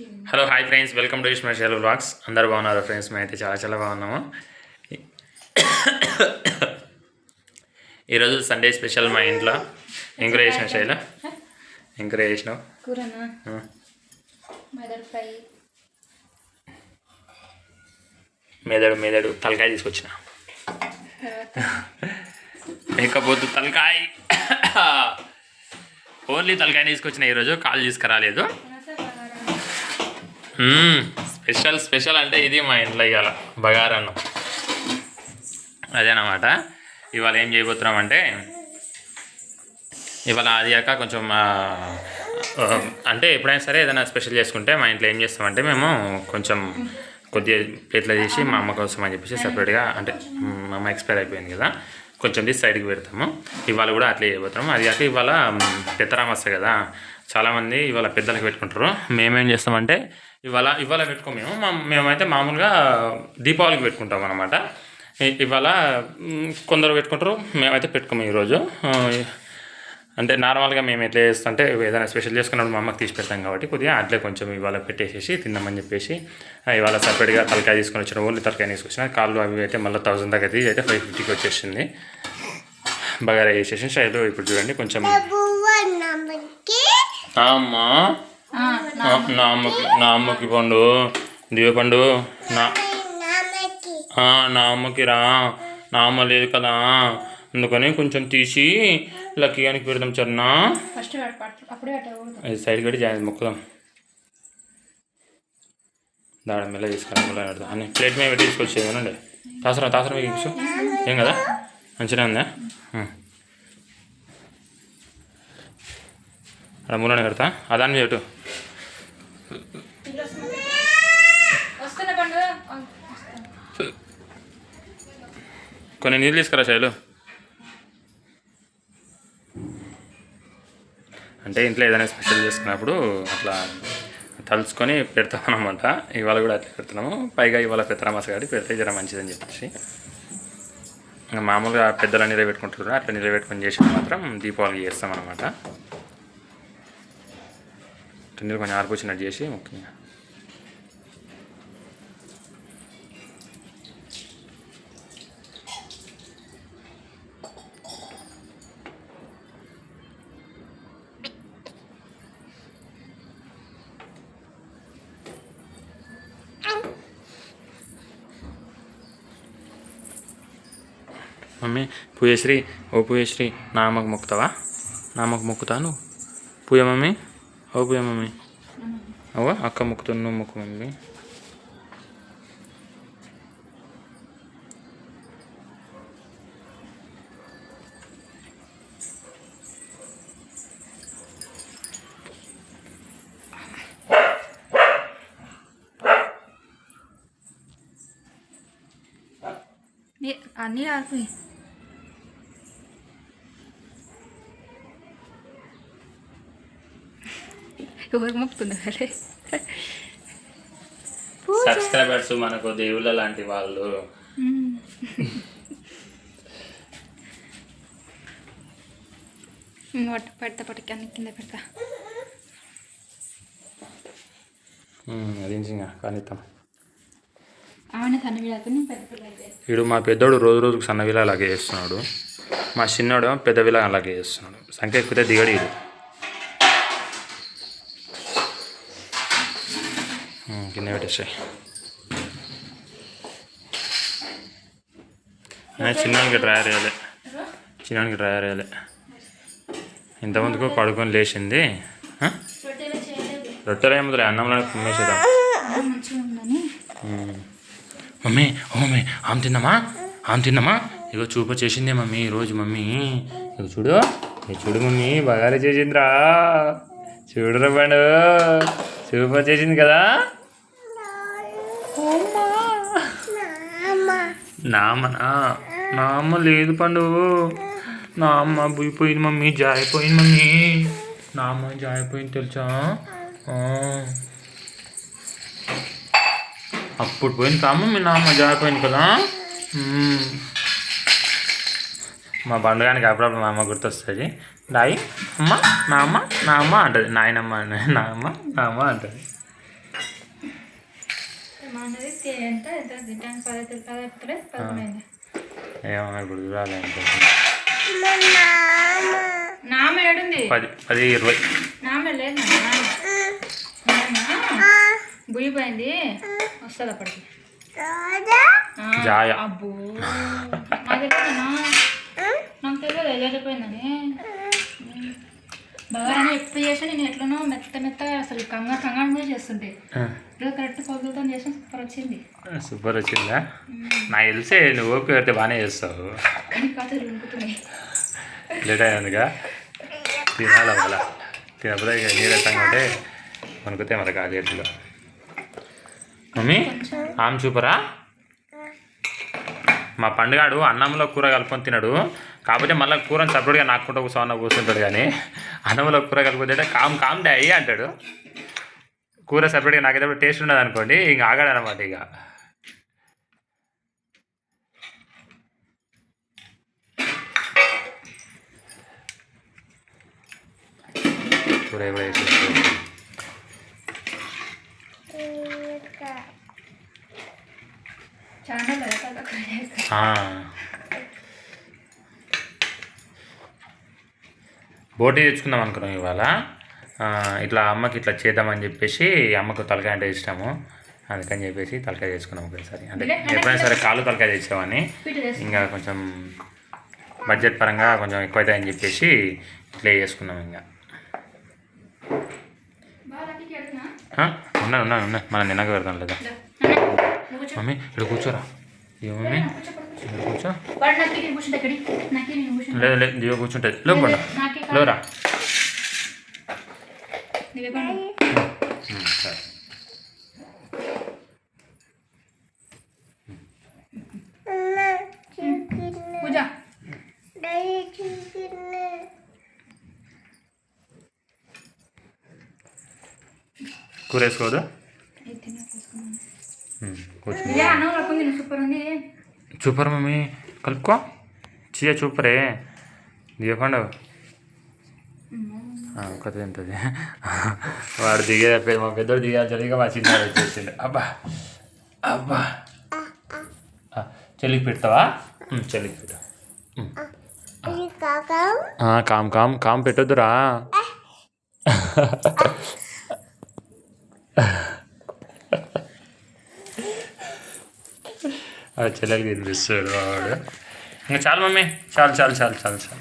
Hello hi friends welcome to Ishma shell blogs అందరు బాగున్నారు friends మేము అయితే చాలా చాలా బాగున్నాము. ఈరోజు సండే స్పెషల్ మా ఇంట్లో. ఎంకరేజ్ చేసిన శైల? ఎంకరేజ్ చేసినావు. మెదడు మెదడు తలకాయ తీసుకొచ్చిన. లేకపోతే తలకాయ. ఓన్లీ తలకాయ తీసుకొచ్చిన ఈరోజు. కాలు తీసుకురాలేదు. స్పెషల్ స్పెషల్ అంటే ఇది మా ఇంట్లో ఇవాళ బగారన్నం. అదేనమాట. ఇవాళ ఏం చేయబోతున్నాం అంటే ఇవాళ అది కాక కొంచెం అంటే ఎప్పుడైనా సరే ఏదైనా స్పెషల్ చేసుకుంటే మా ఇంట్లో ఏం చేస్తామంటే మేము కొంచెం కొద్దిగా ప్లేట్లో తీసి మా అమ్మ కోసం అని చెప్పేసి సపరేట్గా అంటే మా అమ్మ ఎక్స్పైర్ అయిపోయింది కదా కొంచెం తీసి సైడ్కి పెడతాము. ఇవాళ కూడా అట్లే చేయబోతున్నాము. అది కాక ఇవాళ మ్, కదా చాలామంది ఇవాళ పెద్దలకు పెట్టుకుంటారు మేమేం చేస్తామంటే ఇవాళ ఇవాళ పెట్టుకో మేము మేమైతే మామూలుగా దీపావళికి పెట్టుకుంటాం అనమాట ఇవాళ కొందరు పెట్టుకుంటారు మేమైతే పెట్టుకోము ఈరోజు అంటే నార్మల్గా మేము ఎట్లా చేస్తుంటే ఏదైనా స్పెషల్ చేసుకున్నప్పుడు మా అమ్మకి తీసి పెడతాం కాబట్టి కొద్దిగా అట్లే కొంచెం ఇవాళ పెట్టేసేసి తిందామని చెప్పేసి ఇవాళ సపరేట్గా తలకాయ తీసుకొని వచ్చిన ఓన్లీ తలకాయ తీసుకొచ్చిన కాళ్ళు అవి అయితే మళ్ళీ థౌసండ్ దాకా తీసి అయితే ఫైవ్ ఫిఫ్టీకి వచ్చేసింది బగారా వేసేసి శైలు ఇప్పుడు చూడండి కొంచెం అమ్మా నా అమ్మకి నా అమ్మకి పండు. దివ్య పండు. నా నా అమ్మకి రా. నా అమ్మ లేదు కదా. అందుకని కొంచెం తీసి పెడదాం పట్టు అప్పుడే పెట్టకూడదు అది సైడ్ కట్టి జాయిన్ మొక్కదాం. దాడ మెల్ల పెడదాం. అన్ని ప్లేట్ మీద పెట్టి తీసుకొచ్చేది ఏనండి తాసరా తాసరా మీకు ఏం కదా? మంచిగా ఉందా? అక్కడ మూలనే పెడతా అదాని మీద కొన్ని నీళ్ళు తీసుకురా శైలు. అంటే ఇంట్లో ఏదైనా స్పెషల్ చేసుకున్నప్పుడు అట్లా తలుచుకొని పెడతాం అనమాట ఇవాళ కూడా అట్లా పెడుతున్నాము. పైగా ఇవాళ పెత్తరామాస కాబట్టి పెడితే జర మంచిదని చెప్పేసి. ఇంకా మామూలుగా పెద్దలు నిలబెట్టుకుంటారు కదా, అట్లా నిలబెట్టుకొని చేసి మాత్రం దీపావళి చేస్తాం అనమాట నీళ్ళు కొంచెం ఆరిపోచినట్టు చేసి ముఖ్యంగా. మమ్మీ పూయశ్రీ ఓ పూయశ్రీ నామకు మొక్కుతావా? నామకు మొక్కుతాను పూజ పూయ మమ్మీ. ఓ పూయ మమ్మీ అవ్వ అక్క మొక్కుతున్నా నువ్వు మొక్కు మమ్మీ అన్నీ రాకపోయి ఎవరికి మొక్కుతున్నారు సబ్స్క్రైబర్స్ మనకు దేవుళ్ళ లాంటి వాళ్ళు. పట్ట పెడతా పట్టుకి అన్ని కింద పెడతా. అది కానిద్దాం అయితే. వీడు మా పెద్దోడు రోజు రోజుకు సన్న విలా అలాగే చేస్తున్నాడు. మా చిన్నోడు పెద్ద విలా అలాగే చేస్తున్నాడు. సంఖ్య ఎక్కితే దిగడు వీడు ఉమ్, కింద పెట్టేసాయి. చిన్నానికి డ్రైయర్ వేయాలి. చిన్నానికి డ్రైయర్ వేయాలి. ఇంతమందికి పడుకొని లేచింది. రొట్టెలు చేయలేదు రొట్టెలు ఏముందిలే అన్నంలో కుమ్మేసేద్దాం మమ్మీ ఓ మమ్మీ ఆమె తిన్నామా? ఆమె తిన్నామా? ఇగో చూపు చేసిందే మమ్మీ ఈరోజు మమ్మీ. ఇగో చూడు చూడు మమ్మీ బగారే చేసిందిరా. చూడరా పండు. చూపు చేసింది కదా? నామనా అమ్మ నా అమ్మ లేదు పండు నా అమ్మ పోయిపోయింది మమ్మీ జారిపోయింది మమ్మీ. నా అమ్మ జారిపోయింది తెలుసా? అప్పుడు పోయింది కామ్మ మీ నాన్న జారిపోయింది కదా? మా పండుగానికి అప్పుడప్పుడు మా అమ్మ గుర్తొస్తుంది. డాయి అమ్మ నా అమ్మ నా అమ్మ అంటది. నాయనమ్మ నా అమ్మ నా అమ్మ అంటది. మా అన్నది తే- ఎంత ఎంత పదకొండు ఏమో ఇప్పుడు చూడాలి నామ ఏడుంది? పది పది ఇరవై. నామ లేదు గుయ్యిపోయింది వస్తుంది అప్పటికి. ఆ, జాయ. అబ్బో. నాకు తెలియదన్నా నాకు తెలియదు జరిగిపోయిందని బాగా ఎప్పుడు చేసినా నేను ఎట్లనో మెత్త మెత్తగా అసలు కంగారు కంగారు మీద చేస్తుంటే ఇప్పుడు కరెక్ట్ పగులతో చేసిన సూపర్ వచ్చింది. సూపర్ వచ్చిందా? నాకు తెలిసే నువ్వు ఓపిక పెడితే బాగానే చేస్తావు. కాదు లేట్ అయిందిగా తినాలి అవ్వాల? తినకపోతే ఇక నీరసంగా ఉంటే వణుకుతే మరి ఆ చేతిలో మమ్మీ ఆమె చూపరా? మా పండుగాడు అన్నంలో కూర కలుపుకొని తినడు. కాకపోతే మళ్ళీ కూరని సపరేట్గా నాకుంటూ కూర్చోన్న కూర్చుంటాడు కానీ అన్నంలో కూర కలుపుకుంటే కామ్ కామ్ డాయి అంటాడు. కూర సపరేట్గా నాకైతే టేస్ట్ ఉండదు అనుకోండి ఇంక. ఆగాడు అనమాట ఇక వేసేసి చాలా కదా ఆ. బోటీ తెచ్చుకుందాం అనుకున్నాం ఇవాళ. ఇట్లా అమ్మకి ఇట్లా చేద్దామని చెప్పేసి అమ్మకు తలకాయ అంటే ఇష్టము. అందుకని చెప్పేసి తలకాయ చేసుకున్నాం ఒకసారి. అంటే ఎప్పుడైనా సరే కాలు తలకాయ తెచ్చామని పీట చేసి ఇంకా కొంచెం బడ్జెట్ పరంగా కొంచెం ఎక్కువ అవుతాయని చెప్పేసి ఇట్లా చేసుకున్నాం ఇంకా. ఉన్నాను ఉన్నాను ఉన్నాను మనం నిన్నగా పెడతాం లేదా? మమ్మీ ఇక్కడ కూర్చోరా. ఇక మమ్మీ. కూర్చో కూర్చుంటా కూర్చుంటా లేదు లేదు దిగ కూర్చుంటుంది లోపల నాకే కాదు. లేరా నువ్వే పండు ఉమ్, సరే పూజ కూర కొత్త తింటుంది వాడు దిగే మా పెద్దోడు దిగా జరిగా మా చిన్న వచ్చేసిండు. అబ్బా! అబ్బా! చెల్లికి పెడతావా? చెల్లికి పెట్టా. కామ్ కామ్? కామ్ పెట్టొద్దురా. చెల్లెలకి తినిపిస్తాడు వాడు. ఇంకా చాలు మమ్మీ. చాలు చాలు చాలు చాలు చాలు.